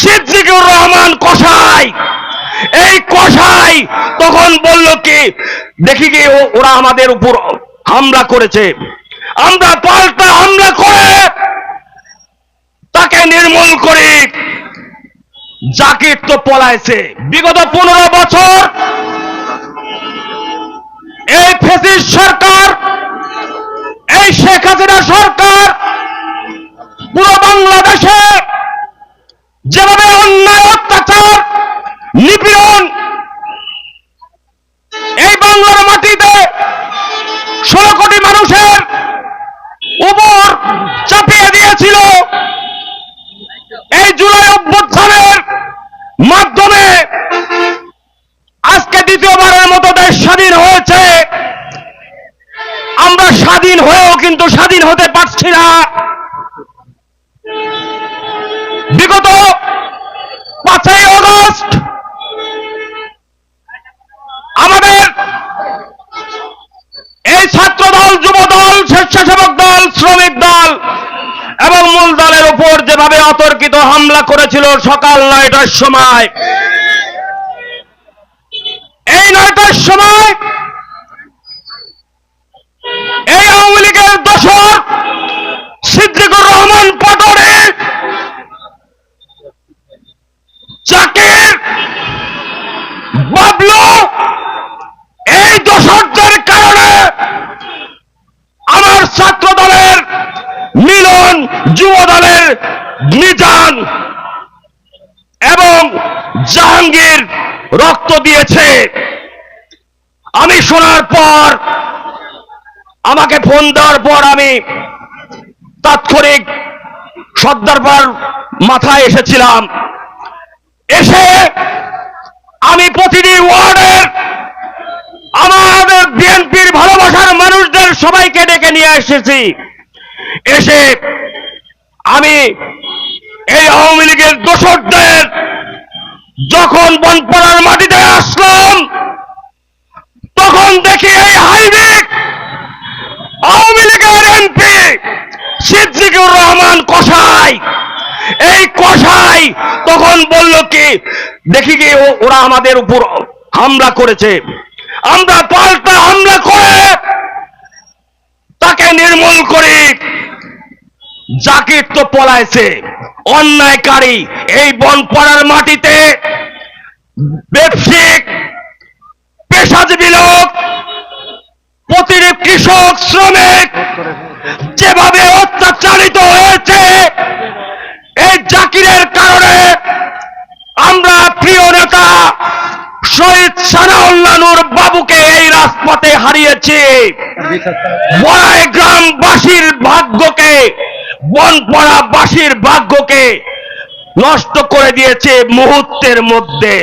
সিদ্দিকুর রহমান কসাই। এই কসাই তখন বলল কি, দেখি কি ওরা আমাদের উপর হামলা করেছে। আমরা পাল্টা হামলা করে তাকে নির্মূল করি। জাকির তো পলাইছে। বিগত পনেরো বছর এই ফেসিস সরকার, এই শেখ হাসিনা সরকার দ্বিতীয়বারের মতো দেশ স্বাধীন হয়েছে। আমরা স্বাধীন হয়েও কিন্তু স্বাধীন হতে পারছি না। বিগত পাঁচই অগস্ট আমাদের এই ছাত্র দল যুব দল স্বেচ্ছাসেবক দল, শ্রমিক দল এবং মূল দলের উপর যেভাবে অতর্কিত হামলা করেছিল সকাল নয়টার সময় নয়টার সময় এই আওয়ামী লীগের দোষর সিদ্দিকুর রহমান পটরে জাকির বাবলু এই দোষরদের কারণে আমার ছাত্র দলের মিলন যুব দলের মিজান এবং জাহাঙ্গীর রক্ত দিয়েছে। আমি শোনার পর, আমাকে ফোন দেওয়ার পর আমি তাৎক্ষণিক সর্দারবার মাথায় এসেছিলাম। এসে আমি প্রতিটি ওয়ার্ডের আমাদের বিএনপির ভালোবাসার মানুষদের সবাইকে ডেকে নিয়ে এসেছি। এসে আমি এই আওয়ামী লীগের দোসরদের যখন বনপাড়ার মাটিতে আসলাম দেখি এই হাইব্রিড। আওয়ামী লীগের এমপি সিদ্দিকুর রহমান কসাই। এই কসাই তখন বলল কি, দেখি কি ওরা আমাদের উপর হামলা করেছে। আমরা পাল্টা হামলা করে তাকে নির্মূল করি। জাকির তো পলাইছে, অন্যায়কারী। এই বনপাড়ার মাটিতে ব্যবসায়িক পেশাজীবী প্রতিটি কৃষক, শ্রমিক যেভাবে অত্যাচারিত হয়েছে, এই জাকিরের কারণে আমরা প্রিয় নেতা শহীদ সানাউল্লাহ নূর বাবুকে এই রাজপথে হারিয়েছি। বড়াই গ্রামবাসীর ভাগ্যকে, বনপড়াবাসীর ভাগ্যকে নষ্ট করে দিয়েছে মুহূর্তের মধ্যে।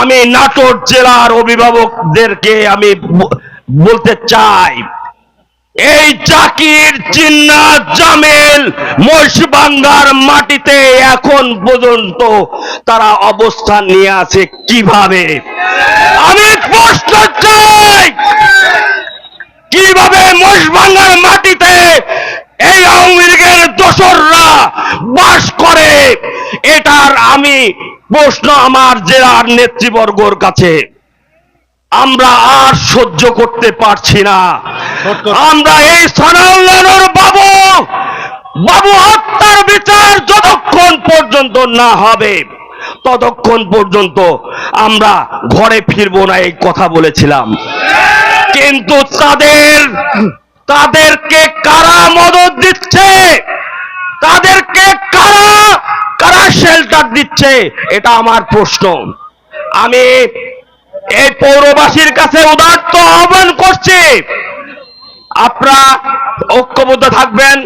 আমি নাটোর জেলার অভিভাবকদেরকে আমি বলতে চাই, এই জাকির জিন্না জামেল মহিষবাঙ্গার মাটিতে এখন পর্যন্ত তারা অবস্থান নিয়ে আছে কীভাবে? আমি প্রশ্ন চাই, কীভাবে মহিষবাঙ্গার মাটিতে এই আওয়ামী লীগের দোসররা বাস করে? এটার আমি প্রশ্ন আমার জেলার নেতৃবর্গর কাছে। আমরা আর সহ্য করতে পারছি না। আমরা এই সানাউল্লাহর বাবু বাবু হত্যার বিচার যতক্ষণ পর্যন্ত না হবে, ততক্ষণ পর্যন্ত আমরা ঘরে ফিরবো না এই কথা বলেছিলাম। কিন্তু তাদের, তাদেরকে কারা মদত দিচ্ছে? তাদেরকে কারা কারা শেল্টার দিচ্ছে? এটা আমার প্রশ্ন। আমি এই পৌরবাসীর কাছে উদার্ত আহ্বান করছি। আপনারা ঐক্যবদ্ধ থাকবেন।